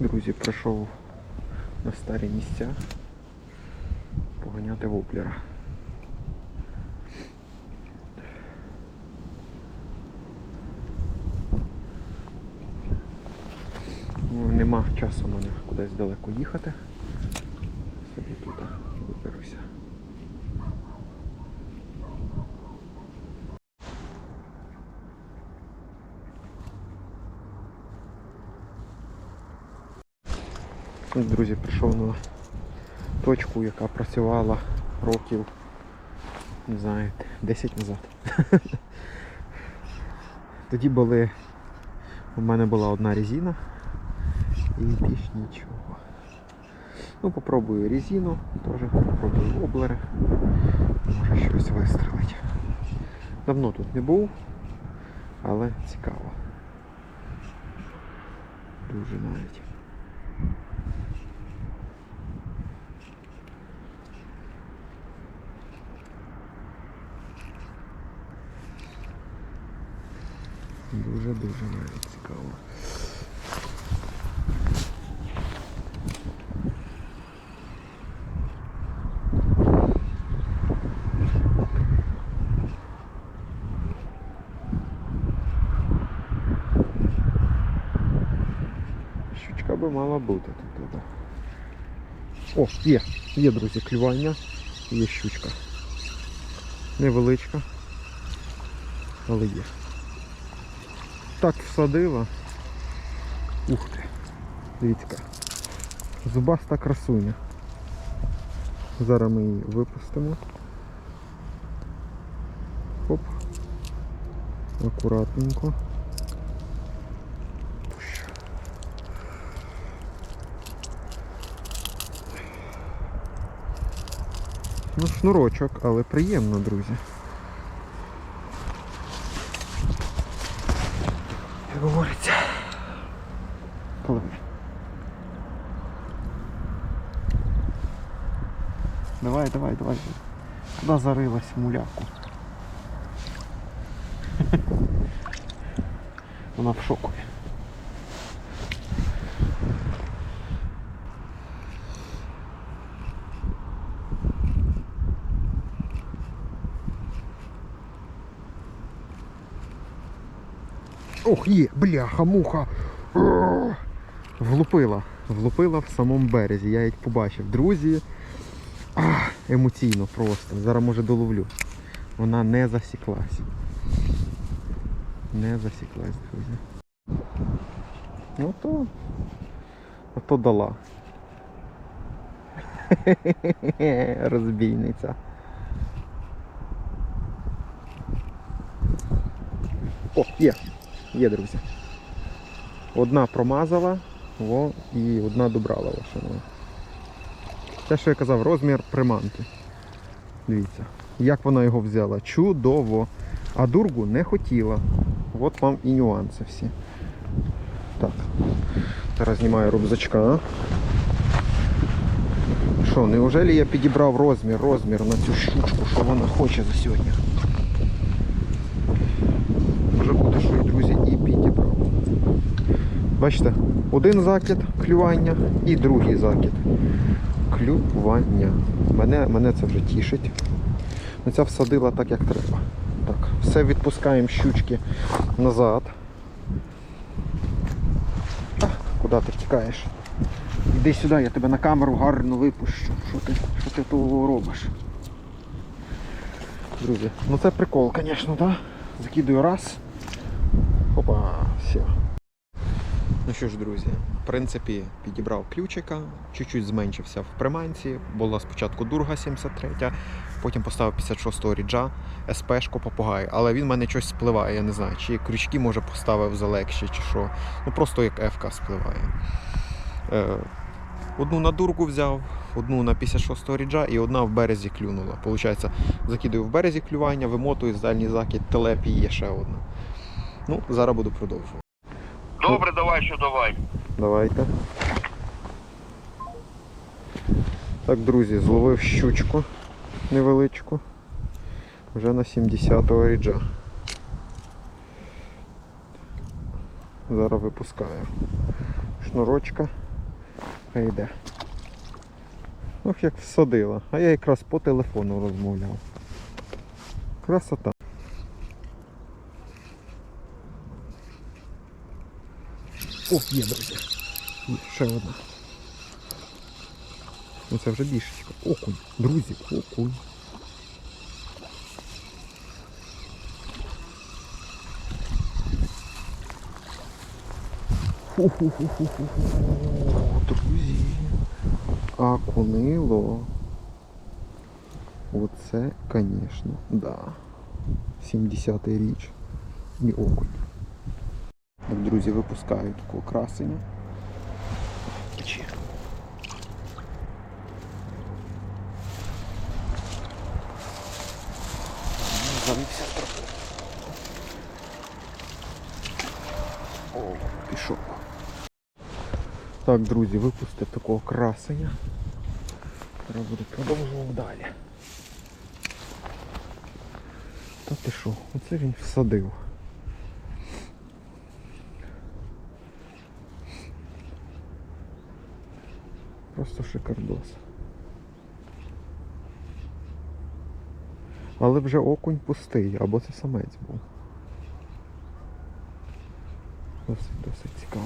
Друзі, прийшов на старі місця поганяти воплера. Ну, нема часу мене кудись далеко їхати. Собі тут виберуся. Друзі, прийшов на точку, яка працювала років, не знаю, 10 назад. Тоді були, у мене була одна резина і більш нічого. Ну, попробую резину, теж попробую воблери. Може щось вистрелить. Давно тут не був, але цікаво. Дуже навіть. Дуже-дуже навіть цікаво. Щучка би мала бути тут. да. О, є, є, друзі, клювання, є щучка. Невеличка, але є. Так всадила. Ух ти. Дивіться. Зубаста красуня. Зараз ми її випустимо. Хоп. Акуратненько. Ну, шнурочок, але приємно, друзі. Як говориться. Коли? Давай, давай, давай. Куди зарилась муляку? Вона в шоку. Ох, є, бляха, муха. Влупила. Влупила в самому березі. Я їх побачив. Друзі. Емоційно просто. Зараз може доловлю. Вона не засіклась. Не засіклась, друзі. Ну то. А то дала. Розбійниця. О, є. Є, друзі. Одна промазала, во, і одна добрала лошану. Те, що я казав, розмір приманки. Дивіться, як вона його взяла. Чудово. А дургу не хотіла. От вам і нюанси всі. Так. Зараз знімаю рюкзачка. Що, неужели я підібрав розмір, розмір на цю щучку, що вона хоче за сьогодні? Може бути, що і друзі і підібрав. Бачите, один закид клювання і другий закид. Клювання. Мене, мене це вже тішить. Ну, Ця всадила так, як треба. Так, все відпускаємо щучки назад. А, куди ти втікаєш? Іди сюди, я тебе на камеру гарно випущу. Що ти, що ти того робиш? Друзі, ну це прикол, звісно, так? Закидую раз. Опа, все. Ну що ж, друзі, в принципі, підібрав ключика, чуть-чуть зменшився в приманці. Була спочатку Дурга 73, потім поставив 56-го ріджа, СПшку попугай, але він в мене щось спливає, я не знаю, чи крючки може поставив залегші, чи що. Ну просто як ФК спливає. Е, одну на дургу взяв, одну на 56-го ріджа і одна в березі клюнула. Получається, закидаю в березі клювання, вимотую з дальній закид, телеп і є ще одна. Ну, зараз буду продовжувати. Добре, давай, що давай. Давайте. Так, друзі, зловив щучку невеличку. Вже на 70-го ріджа. Зараз випускаю. Шнурочка Хай йде. Ох, як всадила. А я якраз по телефону розмовляв. Красота. О, є, друзі. Є, ще одна. Ну це вже більшечка. Окунь. Друзі, окунь. Ху-ху-ху-ху-ху-ху. Друзі. Акунило. Оце, звісно, да. 70-й річ. І окунь. Так, друзі, випускають такого красення. Чи. Завівся трохи. О, пішов. Так, друзі, випустив такого красення. Треба буде продовжувати далі. Та ти що, оце він всадив. Просто шикардос. Але вже окунь пустий, або це самець був. Досить, досить цікаво.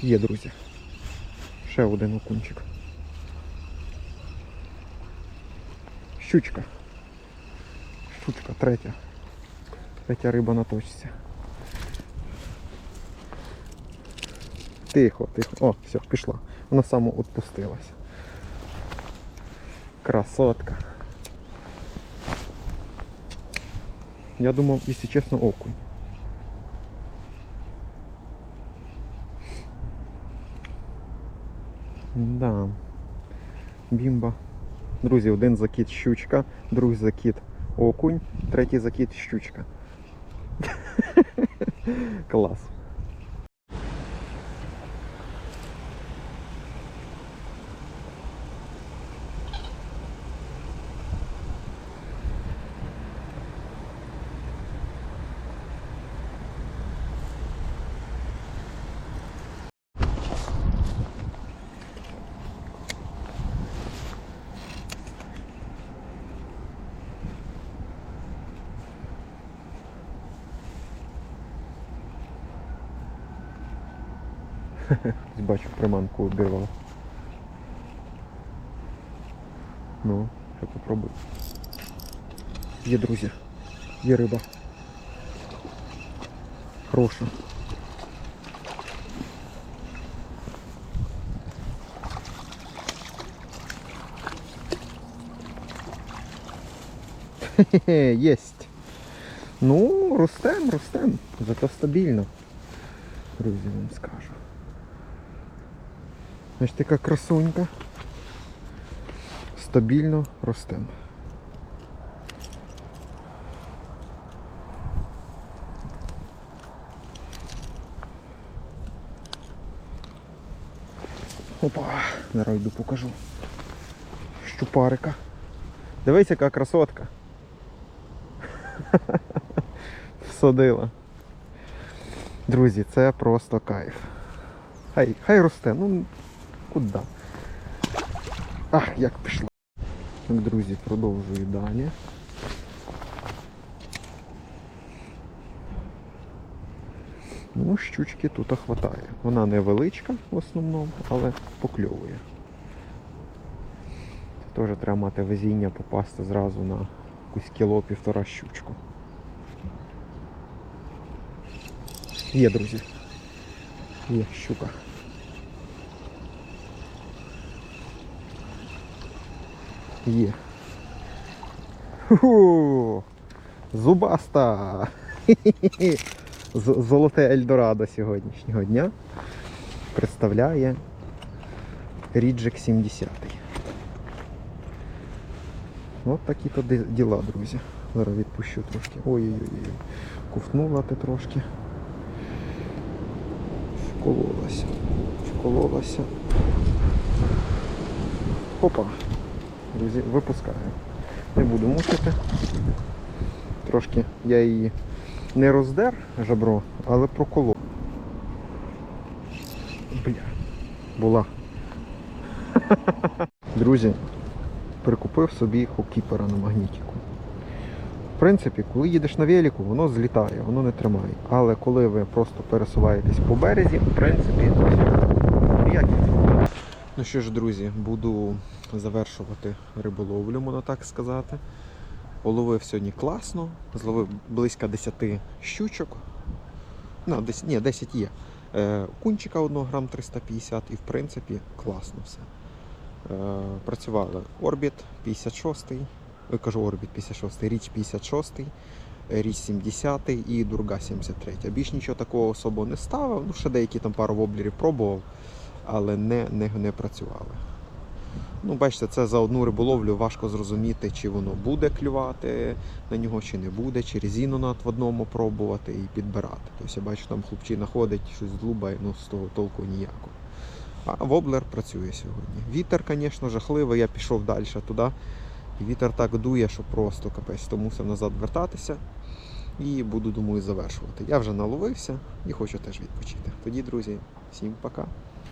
Є, друзі. Ще один окунчик. Щучка. Щучка, третя. Третя риба на точці. Тихо, тихо. О, все, пішла. Вона само відпустилась. Красотка. Я думав, якщо чесно, окунь. Да. Бімба. Друзі, один закид щучка, другий закид окунь, третій закид щучка. Клас. Бачу, приманку обірвав. Ну, що попробуй. Є, друзі. Є риба. Хороша. Хе-хе, єсть. Ну, ростем, ростем. Зато стабільно. Друзі, вам скажу. Значить така красунька. Стабільно ростем. Опа, зараз йду покажу. Щупарика. Дивись, яка красотка. Всадила. Друзі, це просто кайф. Хай, хай росте, ну куди? Ах, як пішло. Так, друзі, продовжую далі. Ну, щучки тут хватає. Вона невеличка в основному, але покльовує. Теж треба мати везіння попасти зразу на якусь кіло півтора щучку. Є, друзі. Є щука. Є. Ху-ху! Зубаста! Золоте Ельдорадо сьогоднішнього дня представляє Ріджик 70. От такі то діла, друзі. Зараз відпущу трошки. Ой-ой-ой. Ковтнула ти трошки. Вкололася. Вкололася. Опа. Друзі, випускаю. Не буду мучити. трошки я її не роздер жабро, але проколов. Бля, була. Друзі, прикупив собі хокіпера на магнітіку. В принципі, коли їдеш на велику, воно злітає, воно не тримає. Але коли ви просто пересуваєтесь по березі, в принципі. Ніяких проблем. Ну що ж, друзі, буду завершувати риболовлю, можна так сказати. Половив сьогодні класно, зловив близько 10 щучок. Ну, десь, ні, 10 є. Е, кунчика 1 грам 350 і в принципі класно все. Е, працювали Орбіт 56, я кажу Орбіт 56, Річ 56, Річ 70 і Дурга 73. Більш нічого такого особо не ставив. Ну, ще деякі там пару воблерів пробував, але не, не, не працювали. Ну, бачите, це за одну риболовлю важко зрозуміти, чи воно буде клювати на нього, чи не буде, чи резину над одному пробувати і підбирати. Тобто я бачу, там хлопчина ходить, щось длубає, ну з того толку ніякого. А воблер працює сьогодні. Вітер, звісно, жахливий, я пішов далі туди. І вітер так дує, що просто капець, то мусив назад вертатися. І буду, думаю, завершувати. Я вже наловився і хочу теж відпочити. Тоді, друзі, всім пока.